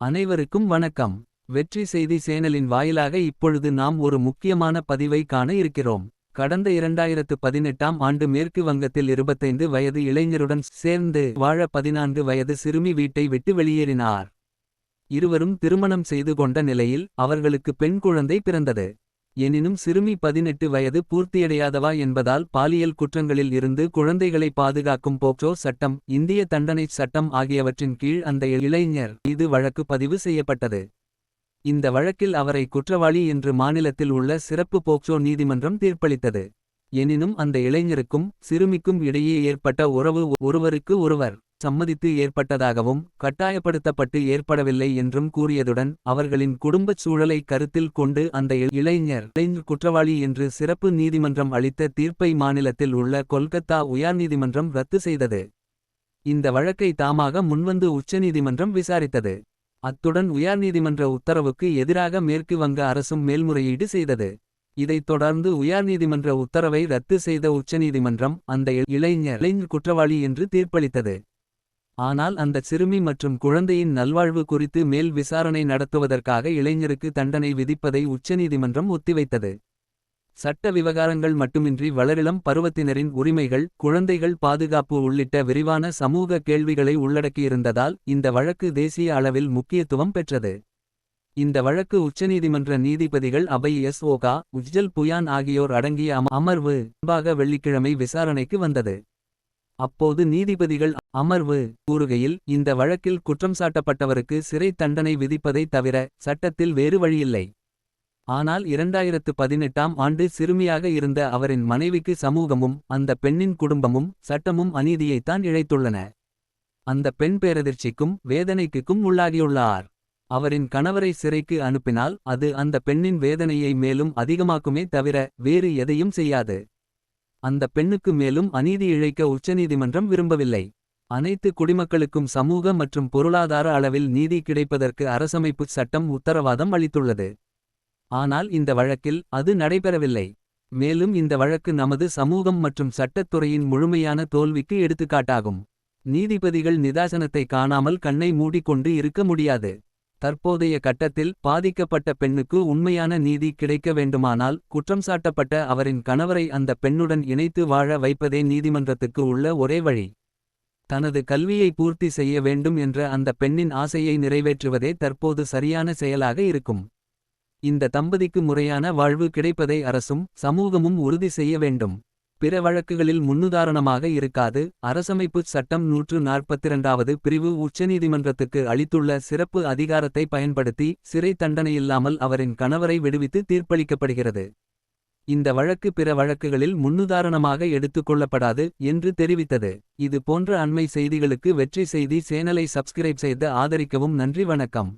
அனைவருக்கும் வணக்கம். வெற்றி செய்தி சேனலின் வாயிலாக இப்பொழுது நாம் ஒரு முக்கியமான பதிவை காண இருக்கிறோம். கடந்த இரண்டாயிரத்து பதினெட்டாம் ஆண்டு மேற்கு வங்கத்தில் 25 வயது இளைஞருடன் சேர்ந்து வாழ பதினான்கு வயது சிறுமி வீட்டை விட்டு வெளியேறினார். இருவரும் திருமணம் செய்து கொண்ட நிலையில் அவர்களுக்கு பெண் குழந்தை பிறந்தது. எனினும் சிறுமி பதினெட்டு வயது பூர்த்தியடையாதவா என்பதால் பாலியல் குற்றங்களில் இருந்து குழந்தைகளை பாதுகாக்கும் போக்சோ சட்டம் இந்திய தண்டனைச் சட்டம் ஆகியவற்றின் கீழ் அந்த இளைஞர் இது வழக்கு பதிவு செய்யப்பட்டது. இந்த வழக்கில் அவரை குற்றவாளி என்று மாநிலத்தில் உள்ள சிறப்பு போக்சோ நீதிமன்றம் தீர்ப்பளித்தது. எனினும் அந்த இளைஞருக்கும் சிறுமிக்கும் இடையே ஏற்பட்ட உறவு ஒருவருக்கு ஒருவர் சம்மதித்து ஏற்பட்டதாகவும் கட்டாயப்படுத்தப்பட்டு ஏற்படவில்லை என்றும் கூறியதுடன் அவர்களின் குடும்பச் சூழலை கருத்தில் கொண்டு அந்த இளைஞர் குற்றவாளி என்று சிறப்பு நீதிமன்றம் அளித்த தீர்ப்பை மாநிலத்தில் உள்ள கொல்கத்தா உயர்நீதிமன்றம் ரத்து செய்தது. இந்த வழக்கை தாமாக முன்வந்து உச்சநீதிமன்றம் விசாரித்தது. அத்துடன் உயர்நீதிமன்ற உத்தரவுக்கு எதிராக மேற்கு வங்க அரசும் மேல்முறையீடு செய்தது. இதைத் தொடர்ந்து உயர்நீதிமன்ற உத்தரவை ரத்து செய்த உச்சநீதிமன்றம் அந்த இளைஞர் இளைஞர் குற்றவாளி என்று தீர்ப்பளித்தது. ஆனால் அந்த சிறுமி மற்றும் குழந்தையின் நல்வாழ்வு குறித்து மேல் விசாரணை நடத்துவதற்காக இளைஞருக்கு தண்டனை விதிப்பதை உச்சநீதிமன்றம் ஒத்திவைத்தது. சட்ட விவகாரங்கள் மட்டுமின்றி வளரிளம் பருவத்தினரின் உரிமைகள் குழந்தைகள் பாதுகாப்பு உள்ளிட்ட விரிவான சமூக கேள்விகளை உள்ளடக்கியிருந்ததால் இந்த வழக்கு தேசிய அளவில் முக்கியத்துவம் பெற்றது. இந்த வழக்கு உச்சநீதிமன்ற நீதிபதிகள் அபய் எஸ் ஓகா உஜ்ஜல் புயான் ஆகியோர் அடங்கிய அமர்வு முன்பாக வெள்ளிக்கிழமை விசாரணைக்கு வந்தது. அப்போது நீதிபதிகள் அமர்வு கூறுகையில் இந்த வழக்கில் குற்றம் சாட்டப்பட்டவருக்கு சிறை தண்டனை விதிப்பதை தவிர சட்டத்தில் வேறு வழியில்லை. ஆனால் இரண்டாயிரத்து பதினெட்டாம் ஆண்டு சிறுமியாக இருந்த அவரின் மனைவிக்கு சமூகமும் அந்த பெண்ணின் குடும்பமும் சட்டமும் அநீதியைத்தான் இழைத்துள்ளன. அந்த பெண் பேரதிர்ச்சிக்கும் வேதனைக்குக்கும் உள்ளாகியுள்ளார். அவரின் கணவரை சிறைக்கு அனுப்பினால் அது அந்த பெண்ணின் வேதனையை மேலும் அதிகமாக்குமே தவிர வேறு எதையும் செய்யாது. அந்த பெண்ணுக்கு மேலும் அநீதி இழைக்க உச்சநீதிமன்றம் விரும்பவில்லை. அனைத்து குடிமக்களுக்கும் சமூக மற்றும் பொருளாதார அளவில் நீதி கிடைப்பதற்கு அரசமைப்பு சட்டம் உத்தரவாதம் அளித்துள்ளது. ஆனால் இந்த வழக்கில் அது நடைபெறவில்லை. மேலும் இந்த வழக்கு நமது சமூகம் மற்றும் சட்டத்துறையின் முழுமையான தோல்விக்கு எடுத்துக்காட்டாகும். நீதிபதிகள் நிதாசனத்தை காணாமல் கண்ணை மூடிக்கொண்டு இருக்க முடியாது. தற்போதைய கட்டத்தில் பாதிக்கப்பட்ட பெண்ணுக்கு உண்மையான நீதி கிடைக்க வேண்டுமானால் குற்றம் சாட்டப்பட்ட அவரின் கணவரை அந்த பெண்ணுடன் இணைத்து வாழ வைப்பதே நீதிமன்றத்துக்கு உள்ள ஒரே வழி. தனது கல்வியை பூர்த்தி செய்ய வேண்டும் என்ற அந்த பெண்ணின் ஆசையை நிறைவேற்றுவதே தற்போது சரியான செயலாக இருக்கும். இந்த தம்பதிக்கு முறையான வாழ்வு கிடைப்பதை அரசும் சமூகமும் உறுதி செய்ய வேண்டும். பிற வழக்குகளில் முன்னுதாரணமாக இருக்காது. அரசமைப்பு சட்டம் நூற்று நாற்பத்திரண்டாவது பிரிவு உச்சநீதிமன்றத்துக்கு அளித்துள்ள சிறப்பு அதிகாரத்தை பயன்படுத்தி சிறை தண்டனையில்லாமல் அவரின் கணவரை விடுவித்து தீர்ப்பளிக்கப்படுகிறது. இந்த வழக்கு பிற வழக்குகளில் முன்னுதாரணமாக எடுத்துக்கொள்ளப்படாது என்று தெரிவித்தது. இது போன்ற அண்மை செய்திகளுக்கு வெற்றி செய்தி சேனலை சப்ஸ்கிரைப் செய்து ஆதரிக்கவும் நன்றி வணக்கம்.